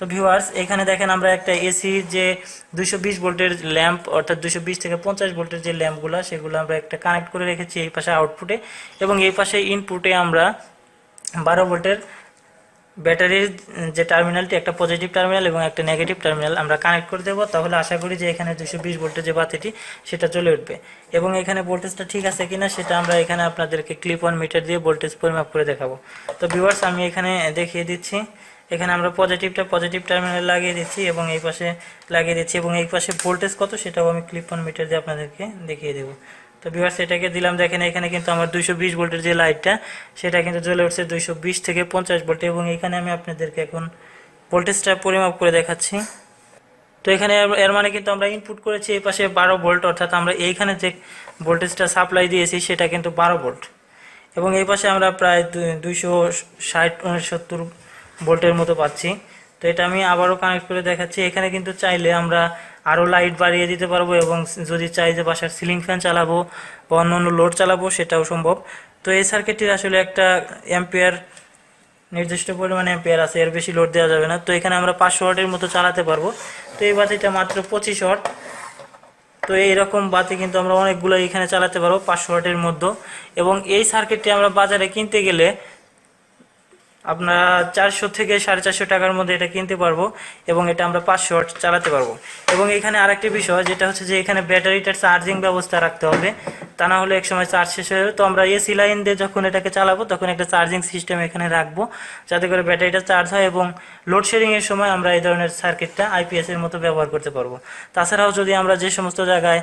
তো ভিউয়ার্স এখানে দেখেন আমরা একটা এসি যে দুশো বিশ ভোল্টের ল্যাম্প, অর্থাৎ দুশো বিশ থেকে পঞ্চাশ ভোল্টের যে ল্যাম্পগুলো, সেগুলো আমরা একটা কানেক্ট করে রেখেছি এই পাশে আউটপুটে এবং এই পাশে ইনপুটে আমরা বারো ভোল্টের ব্যাটারির যে টার্মিনালটি, একটা পজিটিভ টার্মিনাল এবং একটা নেগেটিভ টার্মিনাল আমরা কানেক্ট করে দেবো। তাহলে আশা করি যে এখানে দুশো বিশ ভোল্টের যে বাতিটি, সেটা চলে উঠবে। এবং এখানে ভোল্টেজটা ঠিক আছে কিনা, সেটা আমরা এখানে আপনাদেরকে ক্লিপ অন মিটার দিয়ে ভোল্টেজ পরিমাপ করে দেখাবো। তো ভিউয়ার্স আমি এখানে দেখিয়ে দিচ্ছি। এখানে আমরা পজিটিভটা পজিটিভ টার্মিনাল লাগিয়ে দিচ্ছি এবং এই পাশে লাগিয়ে দিচ্ছি। এবং এই পাশে ভোল্টেজ কত, সেটাও আমি ক্লিপ অন মিটার দিয়ে আপনাদেরকে দেখিয়ে দেবো। তো ভিউয়ার্স এটাকে দিলাম, দেখেন এখানে কিন্তু আমার দুইশো বিশ ভোল্টের যে লাইটটা সেটা কিন্তু জ্বলে উঠছে দুইশো বিশ থেকে পঞ্চাশ ভোল্ট এবং এখানে আমি আপনাদেরকে এখন ভোল্টেজটা পরিমাপ করে দেখাচ্ছি। তো এখানে এর- মানে কিন্তু আমরা ইনপুট করেছি এই পাশে বারো ভোল্ট, অর্থাৎ আমরা এইখানে যে ভোল্টেজটা সাপ্লাই দিয়েছি, সেটা কিন্তু বারো ভোল্ট। এবং এই পাশে আমরা প্রায় দুইশো ষাট, উনসত্তর ভোল্টের মতো পাচ্ছি। তো এটা আমি আবারও কানেক্ট করে দেখাচ্ছি। এখানে কিন্তু চাইলে আমরা আরও লাইট বাড়িয়ে দিতে পারব এবং যদি চাই যে বাসার সিলিং ফ্যান চালাবো বা অন্য অন্য লোড চালাবো, সেটাও সম্ভব। তো এই সার্কিটটির আসলে একটা এম্পিয়ার নির্দিষ্ট পরিমাণে এম্পিয়ার আছে, এর বেশি লোড দেওয়া যাবে না। তো এখানে আমরা পাঁচশো ওয়াটের মতো চালাতে পারব। তো এই বাতিটা মাত্র পঁচিশ ওয়াট। তো এইরকম বাতি কিন্তু আমরা অনেকগুলো এখানে চালাতে পারব পাঁচশো ওয়াটের মধ্যে। এবং এই সার্কিটটি আমরা বাজারে কিনতে গেলে আপনারা চারশো থেকে সাড়ে চারশো টাকার মধ্যে এটা কিনতে পারব এবং এটা আমরা পাঁচশো চালাতে পারব। এবং এখানে আরেকটি বিষয়, যেটা হচ্ছে যে এখানে ব্যাটারিটার চার্জিং ব্যবস্থা রাখতে হবে। তা না হলে একসময় চার্জ শেষ হয়ে তো আমরা এসি লাইন দিয়ে যখন এটাকে চালাবো, তখন একটা চার্জিং সিস্টেম এখানে রাখব, যাতে করে ব্যাটারিটা চার্জ হয় এবং লোডশেডিং এর সময় আমরা এই ধরনের সার্কিটটা আইপিএস এর মতো ব্যবহার করতে পারব। তাছাড়াও যদি আমরা যে সমস্ত জায়গায়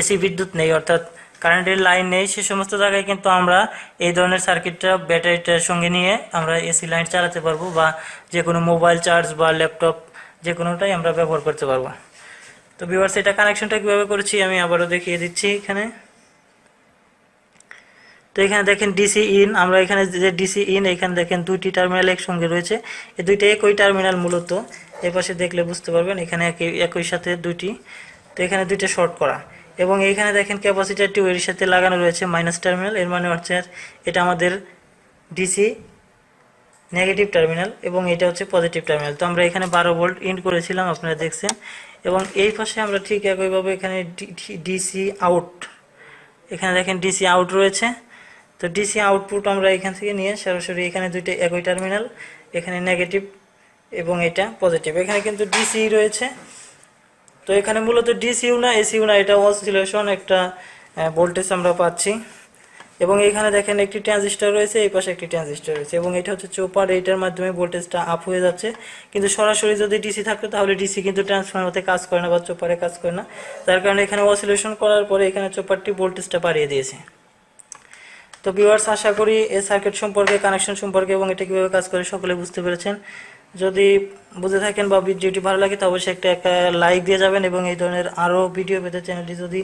এসি বিদ্যুৎ নেই, অর্থাৎ কারেন্টের লাইন নেই, সে সমস্ত জায়গায় কিন্তু আমরা এই ধরনের সার্কিটটা ব্যাটারিটার সঙ্গে নিয়ে আমরা এসি লাইন চালাতে পারব বা যে কোনো মোবাইল চার্জ বা ল্যাপটপ যে কোনোটাই আমরা ব্যবহার করতে পারব। তো ভিউয়ার্স এটা কানেকশনটা কীভাবে করেছি আমি আবারও দেখিয়ে দিচ্ছি এখানে। তো এখানে দেখেন ডিসি ইন আমরা এখানে যে ডিসি ইন এখানে দেখেন দুইটি টার্মিনাল একসঙ্গে রয়েছে। এই দুইটা একই টার্মিনাল মূলত। এই পাশে দেখলে বুঝতে পারবেন, এখানে একই একই সাথে দুইটি। তো এখানে দুইটা শর্ট করা। এবং এইখানে দেখেন ক্যাপাসিটারটি এর সাথে লাগানো রয়েছে মাইনাস টার্মিনাল এর মানে হচ্ছে এটা আমাদের ডিসি নেগেটিভ টার্মিনাল এবং এটা হচ্ছে পজিটিভ টার্মিনাল তো আমরা এখানে বারো ভোল্ট ইন করেছিলাম, আপনারা দেখছেন। এবং এই পাশে আমরা ঠিক একইভাবে এখানে ডিসি আউট এখানে দেখেন ডিসি আউট রয়েছে। তো ডিসি আউটপুট আমরা এখান থেকে নিয়ে সরাসরি এখানে দুইটা একই টার্মিনাল এখানে নেগেটিভ এবং এটা পজিটিভ এখানে কিন্তু ডিসি রয়েছে। তো এখানে মূলত ডিসিউ না এসিউ না এটা অসিলেশন একটা ভোল্টেজ আমরা পাচ্ছি। এবং এখানে দেখেন একটি ট্রানজিস্টর রয়েছে, এই পাশে একটি ট্রানজিস্টার রয়েছে। এবং এটা হচ্ছে চোপার এইটার মাধ্যমে ভোল্টেজটা আপ হয়ে যাচ্ছে। কিন্তু সরাসরি যদি ডিসি থাকতো, তাহলে ডিসি কিন্তু ট্রান্সফরমারতে কাজ করে না বা চোপারে কাজ করে না। তার কারণে এখানে অসিলেশন করার পরে এখানে চোপারটি ভোল্টেজটা বাড়িয়ে দিয়েছে। তো ভিউয়ার্স আশা করি এই সার্কিট সম্পর্কে কানেকশন সম্পর্কে এবং এটা কীভাবে কাজ করে সকলে বুঝতে পেরেছেন। যদি বুঝে থাকেন বা ভিডিওটি ভালো লাগে, তো অবশ্যই একটা একটা লাইক দিয়ে যাবেন এবং এই ধরনের আরও ভিডিও পেতে চ্যানেলটি যদি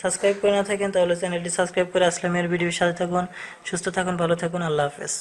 সাবস্ক্রাইব করে না থাকেন, তাহলে চ্যানেলটি সাবস্ক্রাইব করে আসলামের ভিডিওর সাথে থাকুন, সুস্থ থাকুন, ভালো থাকুন, আল্লাহ হাফেজ।